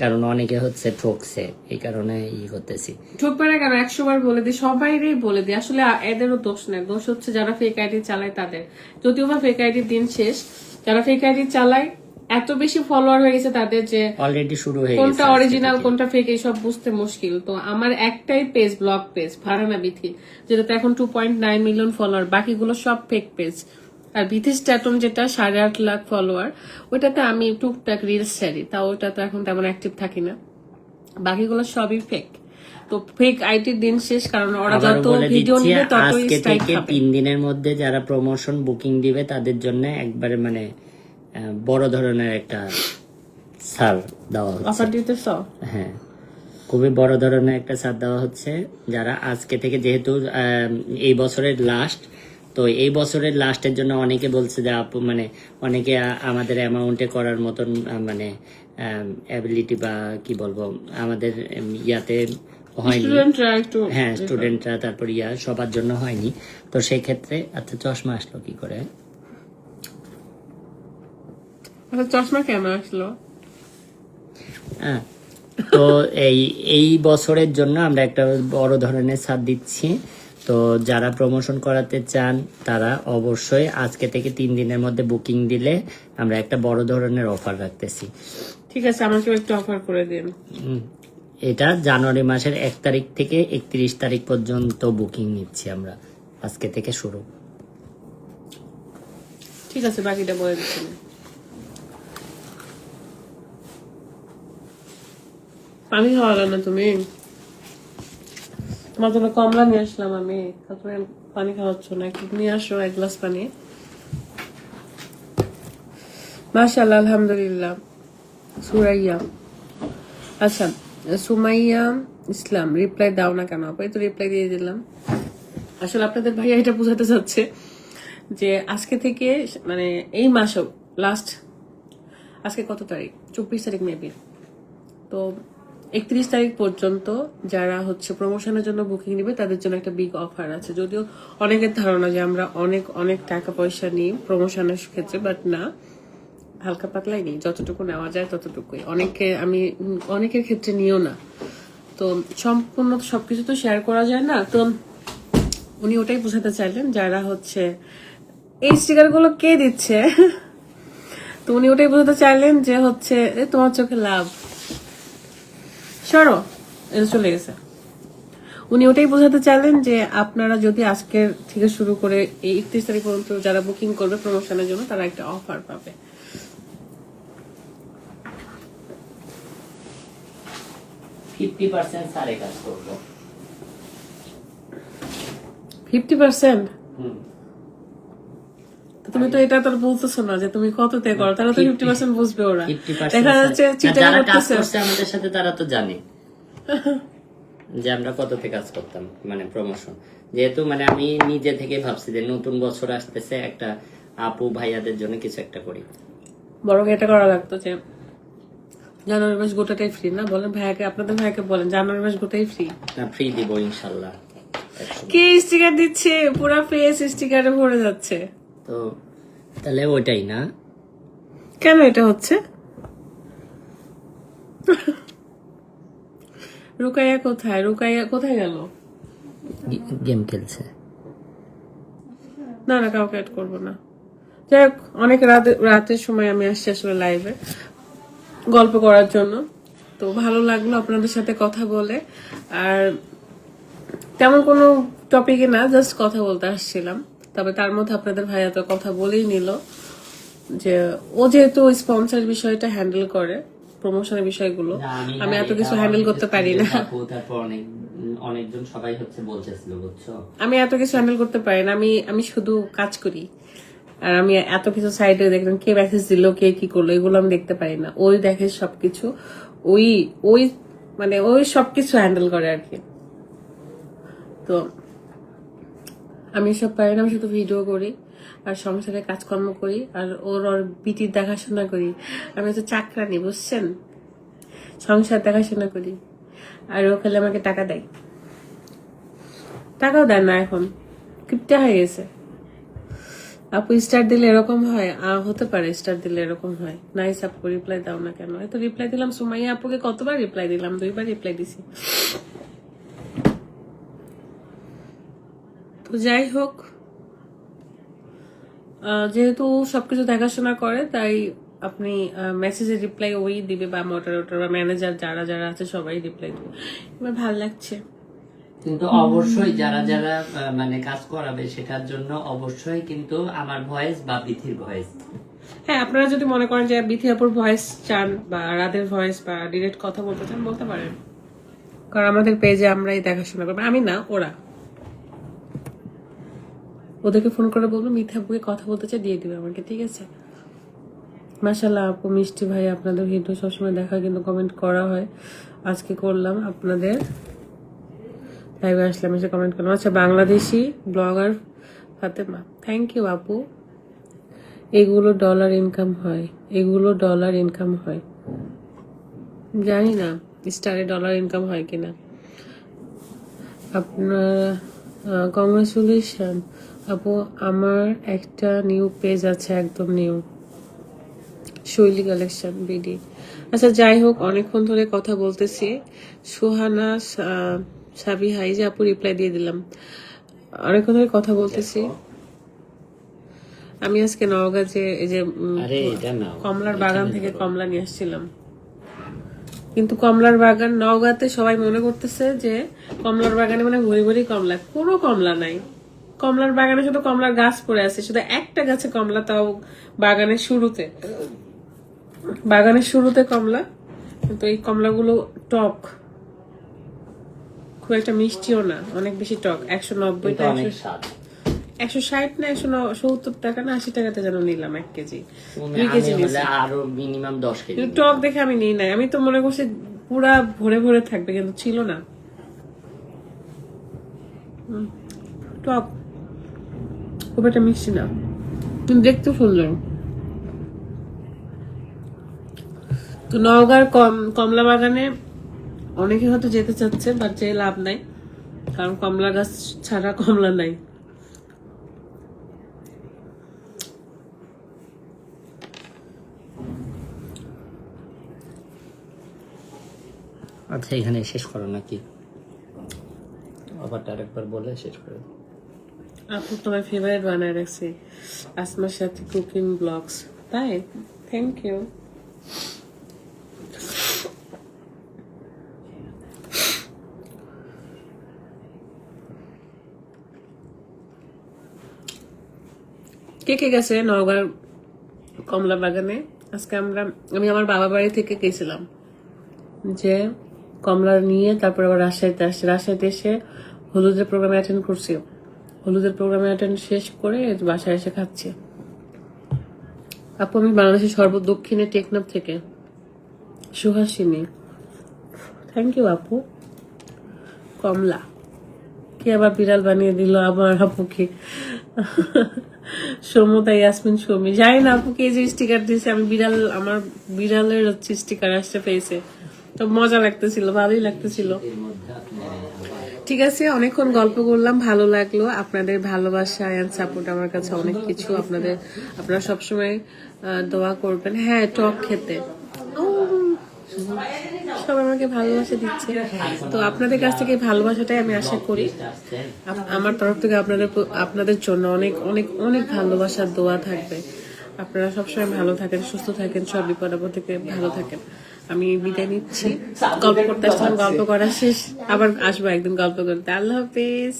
কারণ অনেকে হচ্ছে ঠকছে এই কারণে ই করতেছি। ঠকবে না কেন? একশো বার বলে দিই সবাইরই বলে দিই। আসলে এদেরও দোষ নেই। দোষ হচ্ছে যারা ফেক আইডি চালায় তাদের। যদিও বা ফেক আইডির দিন শেষ যারা ফেক আইডি চালায় এত বেশি ফলোয়ার হয়ে গেছে তাদের যে অলরেডি শুরু হয়ে কোনটা অরিজিনাল কোনটা ফেক এই সব বুঝতে মুশকিল। তো আমার একটাই page blog page Farana Bithi যেটাতে এখন two point nine million follower বাকিগুলো সব ফেক পেজ আর বিথি স্ট্যাটন যেটা সাড়ে আট লাখ ফলোয়ার ওইটাতে আমি টুকটাক রিলস ছাড়ি তা ওটা তো এখন তেমন অ্যাক্টিভ থাকি না। বাকিগুলো সবই ফেক তো ফেক আইটির দিন শেষ কারণ ওরা যত ভিডিও নিবে ততই আজকে স্ট্রাইক থেকে তিন দিনের মধ্যে যারা প্রমোশন বুকিং দিবে তাদের জন্য একবারে মানে বড় ধরনের একটা ছাড় দেওয়া হচ্ছে। অফার দিতেছ? হ্যাঁ। খুবই বড় ধরনের একটা ছাড় দেওয়া হচ্ছে যারা আজকে থেকে যেহেতু এই বছরের লাস্ট তো এই বছরের লাস্টের জন্য অনেকে বলছে যে আপু মানে অনেকে আমাদের অ্যামাউন্টে করার মতন মানে অ্যাবিলিটি বা কি বলব আমাদের ইয়াতে হয়নি। হ্যাঁ স্টুডেন্টরা তারপর ইয়া সবার জন্য হয়নি। তো সেই ক্ষেত্রে আচ্ছা চশমা আসলো কি করে? আচ্ছা চশমা কেন আসলো? হ্যাঁ তো এই এই বছরের জন্য আমরা একটা বড় ধরনের ছাড় দিচ্ছি। তো যারা প্রমোশন করাতে চান তারা অবশ্যই আজকে থেকে তিন দিনের মধ্যে বুকিং দিলে আমরা একটা বড় ধরনের অফার রাখতেছি। ঠিক আছে আমাকেও একটু অফার করে দিন। এটা জানুয়ারি মাসের এক তারিখ থেকে একত্রিশ তারিখ পর্যন্ত বুকিং নিচ্ছি আমরা আজকে থেকে শুরু। ঠিক আছে বাকিটা বলে দিচ্ছি। পানি খাওয়ালো না তুমি? তোমার জন্য কমলা নিয়ে আসলাম আমি। তারপরে পানি খাওয়াচ্ছ না একটু নিয়ে আসো এক গ্লাস পানি। মাশাল্লাহ আলহামদুলিল্লাহ। সুরাইয়া। আচ্ছা সুমাইয়া ইসলাম রিপ্লাই দাও না কেন? আপনি তো রিপ্লাই দিয়ে দিলাম। আসলে আপনাদের ভাইয়া এটা বোঝাতে চাচ্ছে যে আজকে থেকে মানে এই মাসও লাস্ট আজকে কত তারিখ? চব্বিশ তারিখ মেবি তো একত্রিশ তারিখ পর্যন্ত যারা হচ্ছে প্রমোশনের জন্য বুকিং নিবে, তাদের জন্য একটা বিগ অফার আছে। যদিও অনেকের ধারণা যে আমরা অনেক অনেক টাকা পয়সা নিই প্রমোশনের ক্ষেত্রে বাট না, হালকা পাতলাই নেই। যতটুকু নেওয়া যায় ততটুকুই। অনেকে আমি, অনেকের ক্ষেত্রে নিও না। তো সম্পূর্ণ সবকিছু তো শেয়ার করা যায় না। তো উনি ওটাই বোঝাতে চাইলেন, যারা হচ্ছে এই স্টিকারগুলো কে দিচ্ছে? তো উনি ওটাই বোঝাতে চাইলেন যে হচ্ছে তোমার চোখে লাভ সরো এটা চলে গেছে। উনি ওটাই বোঝাতে চাইলেন যে আপনারা যদি আজকের থেকে শুরু করে এই একত্রিশ তারিখ পর্যন্ত যারা বুকিং করবে প্রমোশনের জন্য তারা একটা অফার পাবে। ফিফটি পার্সেন্ট সারে কাজ করব। Fifty percent? হুম। তুমি তো এটা তো বলতেছো না যে তুমি কততে করো তাহলে তো ফিফটি পার্সেন্ট বুঝবে ওরা। দেখা যাচ্ছে চিটার করতেছে। আমাদের সাথে তারা তো জানে যে আমরা কততে কাজ করতাম মানে প্রমোশন যেহেতু মানে আমি নিজে থেকে ভাবছি যে নতুন বছর আসতেছে একটা আপু ভাইয়াদের জন্য কিছু একটা করি। বড় এটা করা লাগতো যে জানুয়ারি মাস গোটাটাই ফ্রি না? বলেন ভাইয়াকে আপনাদের ভাইয়াকে বলেন জানুয়ারি মাস গোটাই ফ্রি না ফ্রি দিব ইনশাল্লাহ। কে স্টিকার দিচ্ছে? পুরো ফেস স্টিকারে ভরে যাচ্ছে। তো তাহলে ওইটাই না? কেন এটা হচ্ছে? রুকাইয়া কোথায়? রুকাইয়া কোথায় গেল? গেম খেলছে। না না কাউকে অ্যাড করব না। যাই হোক অনেক রাতে রাতের সময় আমি আসছি আসলে লাইভে গল্প করার জন্য। তো ভালো লাগল আপনাদের সাথে কথা বলে। আর তেমন কোনো টপিকে না জাস্ট কথা বলতে আসছিলাম। তবে তার মধ্যে আপনাদের ভাইয়া তো কথা বলেই নিল যে ও যেহেতু স্পন্সর বিষয়টা হ্যান্ডেল করে প্রমোশনের বিষয়গুলো আমি এত কিছু হ্যান্ডেল করতে পারি না। অনেকজন সবাই হচ্ছে বলতেছিল বুঝছ? আমি এত কিছু হ্যান্ডেল করতে পারি না আমি আমি শুধু কাজ করি। আর আমি এত কিছু সাইডে দেখলাম কে মেসেজ দিল কে কি করল এগুলো আমি দেখতে পারি না। ওই দেখে সবকিছু ওই ওই মানে ওই সবকিছু হ্যান্ডেল করে আর কি। তো আমি সব পারি না, আমি শুধু ভিডিও করি আর সংসারে কাজকর্ম করি আর ওর ওর বিটির দেখাশোনা করি। আমি তো চাকরানি, বুঝছেন? সংসার দেখাশোনা করি। আর ও খালি আমাকে টাকা দেয়। টাকাও দেয় না এখন। কিপটা হয়ে গেছে। আপু স্টার দিলে এরকম হয়? হতে পারে স্টার দিলে এরকম হয়। নাইস আপু রিপ্লাই দাও না কেন? এই তো রিপ্লাই দিলাম, সুমাইয়া আপুকে কতবার রিপ্লাই দিলাম? দুইবার রিপ্লাই দিছি। তো যাই হোক যেহেতু সবকিছু দেখাশোনা করে তাই আপনি মেসেজের রিপ্লাই ওই দিবে বা মডারেটর বা ম্যানেজার যারা যারা আছে সবাই রিপ্লাই দিবে। এবার ভালো লাগছে। কিন্তু অবশ্যই যারা যারা মানে কাজ করাবে সেটার জন্য অবশ্যই কিন্তু আমার ভয়েস বা বিথির ভয়েস হ্যাঁ আপনারা যদি মনে করেন যে বিথি আপুর ভয়েস চান বা রাদের ভয়েস বা ডিরেক্ট কথা বলতে চান বলতে পারেন। কারণ আমাদের পেজে আমরাই দেখাশোনা করব। আমি না ওরা। ওদেরকে ফোন করে বলব, মিথ্যা আপুকে কথা বলতে চাই দিয়ে দিবে আমাকে, ঠিক আছে? মাসাল্লাহ আপু, মিষ্টি ভাই, আপনাদের ভিডিও সবসময় দেখা কিন্তু কমেন্ট করা হয়। আজকে করলাম আপনাদের। লাইভে আসলাম, এসে কমেন্ট করলাম। আচ্ছা Bangladeshi blogger Fatema thank you আপু। এগুলো ডলার ইনকাম হয়, এগুলো ডলার ইনকাম হয়। জানি না স্টারে ডলার ইনকাম হয় কিনা। আপনার কংগ্রেচুলেশন আপু আমার একটা নিউ পেজ আছে একদম নিউ শৈলী কালেকশন বিডি আচ্ছা যাই হোক অনেকক্ষণ ধরে কথা বলতেছি। সুহানা সাবি হাই যে আপু রিপ্লাই দিয়ে দিলাম। অনেকক্ষণ ধরে কথা বলতেছি। আমি আজকে নওগাঁ যে এই যে কমলার বাগান থেকে কমলা নিয়ে আসছিলাম। কিন্তু কমলার বাগান নওগাঁতে সবাই মনে করতেছে যে কমলার বাগানে মানে ভরি ভরি কমলা। কোনো কমলা নাই। কমলার বাগানে শুধু কমলার গাছ পড়ে আছে শুধু একটা গাছে কমলা তাও বাগানের শুরুতে। বাগানের শুরুতে কমলা কিন্তু এই কমলাগুলো টক। খুব একটা মিষ্টিও না অনেক বেশি টক একশো নব্বই কিন্তু অনেক স্বাদ। একশো ষাট না একশো সত্তর টাকা না আশি টাকাতে যেন নিলাম এক কেজি। তুমি দুই কেজি আরও মিনিমাম দশ কেজি টক দেখে আমি নিই নাই। আমি তো মনে করছি পুরা ভরে ভরে থাকবে কিন্তু ছিল না। টক। খুব একটা মিষ্টি না। দেখতে সুন্দর। তো নওগাঁর কম কমলা বাগানে অনেকে হয়তো যেতে চাচ্ছে বাট যে লাভ নাই। কারণ কমলা গাছ ছাড়া কমলা নাই। আচ্ছা এখানে শেষ করো নাকি? আবারটা আরেকবার বলে শেষ করে। আপু, তোমার ফেভারিট বানায় রাখছি। আসমার সাথে কুকিং ব্লগস তাই? থ্যাংক ইউ কে কে গেছে নওগাঁর কমলা বাগানে আজকে আমরা আমি আমার বাবা বাড়ি থেকে গেছিলাম যে কমলা নিয়ে তারপর আবার রাজশাহীতে আসছে। রাজশাহীতে এসে হলুদের প্রোগ্রামে অ্যাটেন্ড করছি। হলুদের প্রোগ্রামে অ্যাটেন্ড শেষ করে বাসায় এসে খাচ্ছি। আপু, আমি বাংলাদেশের সর্ব দক্ষিণে টেকনাফ থেকে। সুহাসিনী। থ্যাংক ইউ আপু। কমলা। কে আবার বিড়াল বানিয়ে দিল আমার আপুকে? সমতা ইয়াসমিন, সমি। জানি না, আপুকে এই যে স্টিকার দিয়েছে, আমি বিড়াল, আমার বিড়ালের হচ্ছে স্টিকার আসতে পেয়েছে তো মজা লাগতেছিল, ভালোই লাগতেছিল। ঠিক আছে, অনেকক্ষণ গল্প করলাম, ভালো লাগল। আপনাদের ভালোবাসা অ্যান্ড সাপোর্ট আমার কাছে অনেক কিছু। আপনাদের, আপনারা সবসময় দোয়া করবেন। হ্যাঁ টক খেতে। সবাই আমাকে ভালোবাসা দিচ্ছে। তো আপনাদের কাছ থেকে ভালোবাসাটাই আমি আশা করি। আমার তরফ থেকে আপনাদের আপনাদের জন্য অনেক অনেক অনেক ভালোবাসার দোয়া থাকবে। আপনারা সবসময় ভালো থাকেন, সুস্থ থাকেন, সব বিপদ থেকে ভালো থাকেন। আমি বিদায় নিচ্ছি। গল্প করতে আসলাম গল্প করা শেষ। আবার আসব একদিন গল্প করতে। আল্লাহ হাফিজ।